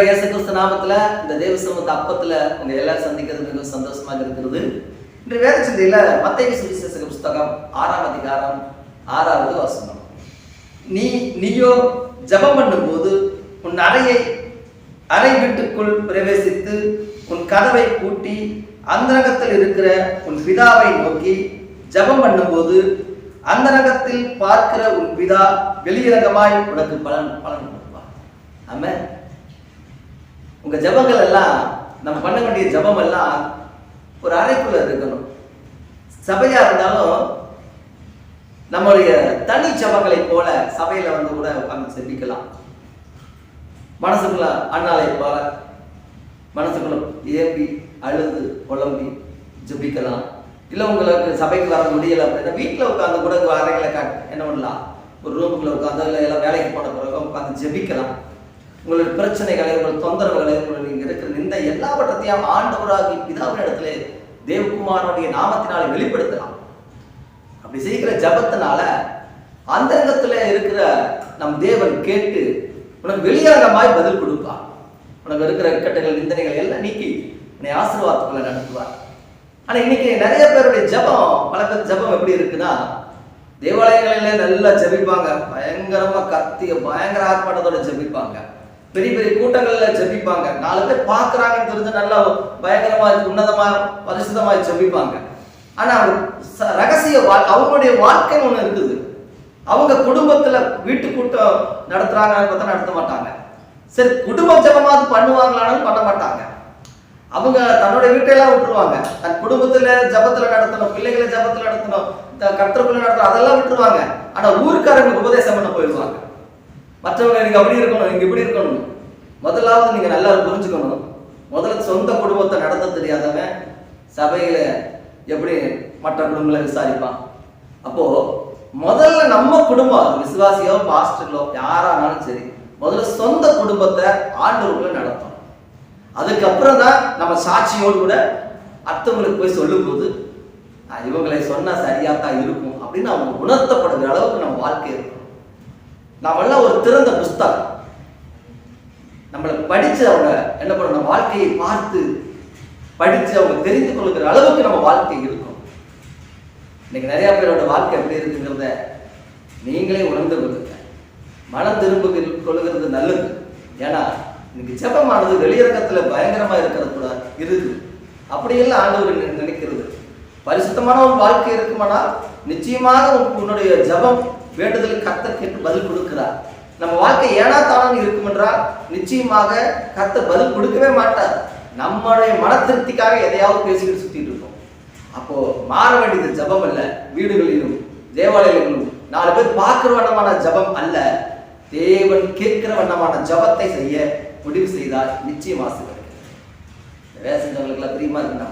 ஆண்டவராக இயேசு கிறிஸ்து நாமத்துல இந்த தேவ சமூக அப்பத்துல உங்க எல்லாரும் சந்திக்கிறது மிகவும் சந்தோஷமாக இருக்கிறது. இன்று வேத சிந்தையில மத்திய சுவிசேஷ புஸ்தகம் ஆறாம் அதிகாரம் ஆறாவது வசனம். நீ நீயோ ஜெபம் பண்ணும்போது உன் அறையை அறை வீட்டுக்குள் பிரவேசித்து உன் கதவை பூட்டி அந்தரங்கத்தில் இருக்கிற உன் பிதாவை நோக்கி ஜெபம் பண்ணும்போது அந்தரங்கத்தில் பார்க்கிற உன் பிதா வெளியரங்கமாய் உனக்கு பலன் பலன் கொடுப்பார். ஆமாம் உங்க ஜபங்கள் எல்லாம் நம்ம பண்ண வேண்டிய ஜெபம் எல்லாம் ஒரு அறைக்குள்ள இருக்கணும். சபையா இருந்தாலும் நம்மளுடைய தனி ஜெபங்களை போல சபையில வந்து கூட உட்கார்ந்து செபிக்கலாம். மனசுக்குள்ள அண்ணாலை போல மனசுக்குள்ள ஏம்பி அழுது குழம்பி ஜெபிக்கலாம். இல்லை உங்களுக்கு சபைக்கு வர முடியல அப்படின்னா வீட்டில் உட்காந்து கூட அறைகளை காட் என்ன பண்ணலாம்? ஒரு ரூமுக்குள்ள உட்காந்து இல்லை எல்லாம் வேலைக்கு போன பிறகு உட்காந்து ஜெபிக்கலாம். உங்களுடைய பிரச்சனைகளை உங்கள் தொந்தரவுகளை உங்களுக்கு இருக்கிற இந்த எல்லாவற்றத்தையும் ஆண்டவராகி பிதாவின் இடத்துல தேவகுமாரனுடைய நாமத்தினால வெளிப்படுத்தலாம். அப்படி செய்கிற ஜபத்தினால இடத்துல இருக்கிற நம் தேவன் கேட்டு உனக்கு வெளியரங்கமாய் பதில் கொடுப்பார். உனக்கு இருக்கிற இக்கட்டுகள் நிந்தனைகள் எல்லாம் நீக்கி உன்னை ஆசீர்வாதத்துக்குள்ள நடத்துவார். ஆனா இன்னைக்கு நிறைய பேருடைய ஜெபம் பல பேர் ஜெபம் எப்படி இருக்குன்னா தேவாலயங்களிலே நல்லா ஜெபிப்பாங்க. பயங்கரமா கத்திய பயங்கர ஆர்ப்பாட்டத்தோட ஜெபிப்பாங்க. பெரிய பெரிய கூட்டங்கள்ல ஜெபிப்பாங்க. நாலு பேர் பார்க்குறாங்கன்னு தெரிஞ்சு நல்லா பயங்கரமா உன்னதமா பரிசுத்தமா ஜெபிப்பாங்க. ஆனா ரகசிய வா- அவங்களுடைய வாழ்க்கைன்னு ஒண்ணு இருக்குது. அவங்க குடும்பத்துல வீட்டு கூட்டம் நடத்துறாங்கன்னு பார்த்தா நடத்த மாட்டாங்க. சரி குடும்ப ஜபமாவது பண்ணுவாங்களான்னு பண்ண மாட்டாங்க. அவங்க தன்னுடைய வீட்டையெல்லாம் விட்டுருவாங்க. தன் குடும்பத்துல ஜபத்துல நடத்தணும் பிள்ளைகளை ஜபத்துல நடத்தணும் த- நடத்தணும் அதெல்லாம் விட்டுருவாங்க. ஆனா ஊருக்காரங்களுக்கு உபதேசம் பண்ண போயிடுவாங்க. மற்றவங்க நீங்க அப்படி இருக்கணும் நீங்க இப்படி இருக்கணும். முதலாவது நீங்க நல்லா புரிஞ்சுக்கணும். முதல்ல சொந்த குடும்பத்தை நடத்த தெரியாதவன் சபையில எப்படி மற்ற குடும்பங்களை விசாரிப்பான். அப்போ முதல்ல நம்ம குடும்பம் அது விசுவாசியோ பாஸ்டர்களோ யாரானாலும் சரி முதல்ல சொந்த குடும்பத்தை ஆண்டவர்களை நடத்தும் அதுக்கப்புறம் தான் நம்ம சாட்சியோடு கூட அடுத்தவங்களுக்கு போய் சொல்லும்போது இவங்களை சொன்னா சரியா தான் இருக்கும். அப்படின்னு அவங்க உணர்த்தப்படுகிற அளவுக்கு நம்ம வாழ்க்கை இருக்கும். நாமெல்லாம் ஒரு திறந்த புஸ்தகம். நம்மளை படிச்சு அவங்க என்ன பண்ணணும் நம்ம வாழ்க்கையை பார்த்து படிச்சு அவங்க தெரிந்து கொள்கிற அளவுக்கு நம்ம வாழ்க்கை இருக்கும். இன்னைக்கு நிறைய பேரோட வாழ்க்கை எப்படி இருக்குங்கிறத நீங்களே உணர்ந்து கொள்ளுங்க. மனம் திரும்ப கொள்ளுகிறது நல்லது. ஏன்னா இன்னைக்கு ஜெபமானது வெளியிறக்கத்துல பயங்கரமா இருக்கிறது கூட இருக்குது. அப்படியெல்லாம் ஆண்டவர் நினைக்கிறது. பரிசுத்தமான ஒரு வாழ்க்கை இருக்குமானால் நிச்சயமாக உன்னுடைய ஜெபம் வேண்டுதல் கர்த்தர் கேட்டு பதில் கொடுக்கிறார். நம்ம வாழ்க்கை ஏனா தானு இருக்கும் என்றால் நிச்சயமாக கத்த பதில் கொடுக்கவே மாட்டார். நம்மளுடைய மன திருப்திக்காக எதையாவது பேசிக்கிட்டு சுத்திட்டு இருக்கோம். அப்போ மாற வேண்டியது ஜபம் அல்ல வீடுகளிலும் தேவாலயங்களிலும் நாலு பேர் பார்க்கிற வண்ணமான ஜபம் அல்ல. தேவன் கேட்கிற வண்ணமான ஜபத்தை செய்ய முடிவு செய்தால் நிச்சயம் ஆசை வேலை வேலை செஞ்சவங்களுக்கெல்லாம் பிரியமா இருக்குன்னா